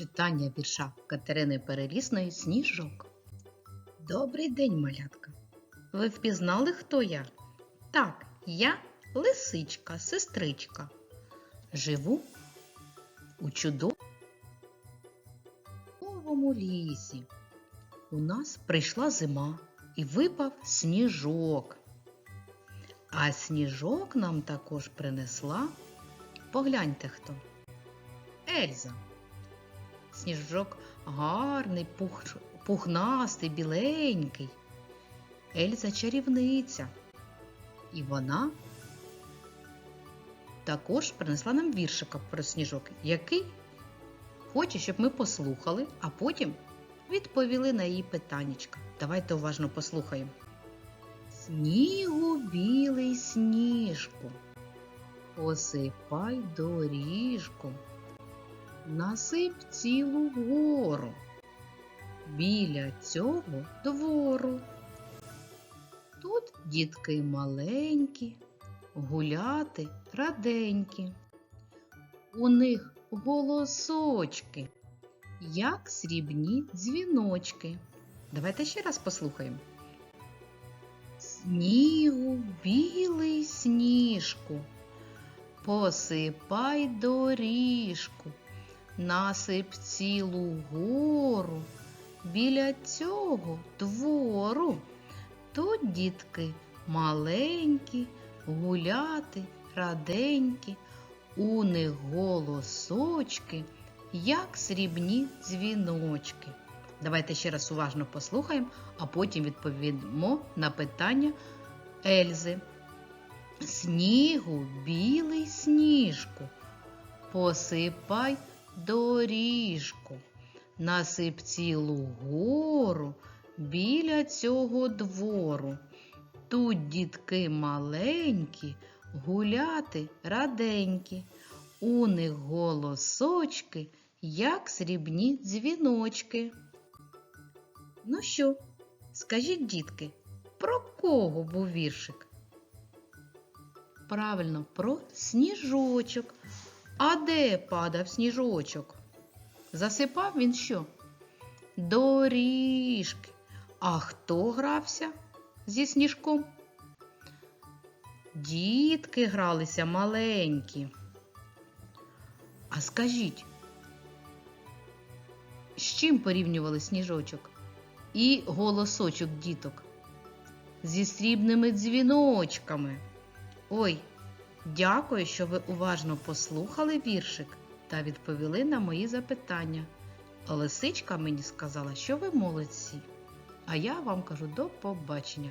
Читання вірша Катерини Перелісної Сніжок. Добрий день, малятка. Ви впізнали, хто я? Так, я лисичка, сестричка. Живу у чудовому лісі. У нас прийшла зима і випав сніжок. А сніжок нам також принесла. Погляньте хто. Ельза. Сніжок гарний, пух, пухнастий, біленький. Ельза чарівниця. І вона також принесла нам віршика про сніжок, який хоче, щоб ми послухали, а потім відповіли на її питаннячка. Давайте уважно послухаємо. Снігу білий сніжку, посипай доріжку, насип цілу гору біля цього двору. Тут дітки маленькі, гуляти раденькі. У них голосочки, як срібні дзвіночки. Давайте ще раз послухаємо. Снігу білий сніжку, посипай доріжку, насип цілу гору біля цього двору. Тут дітки маленькі, гуляти раденькі, у них голосочки, як срібні дзвіночки. Давайте ще раз уважно послухаємо, а потім відповімо на питання Ельзи. Снігу білий сніжку, посипай доріжку, насип цілу гору біля цього двору. Тут дітки маленькі, гуляти раденькі, у них голосочки, як срібні дзвіночки. Ну що, скажіть, дітки, про кого був віршик? Правильно, про сніжочок. А де падав сніжочок? Засипав він що? Доріжки. А хто грався зі сніжком? Дітки гралися маленькі. А скажіть, з чим порівнювали сніжочок? І голосочок діток зі срібними дзвіночками. Ой, дякую, що ви уважно послухали віршик та відповіли на мої запитання. Лисичка мені сказала, що ви молодці. А я вам кажу до побачення.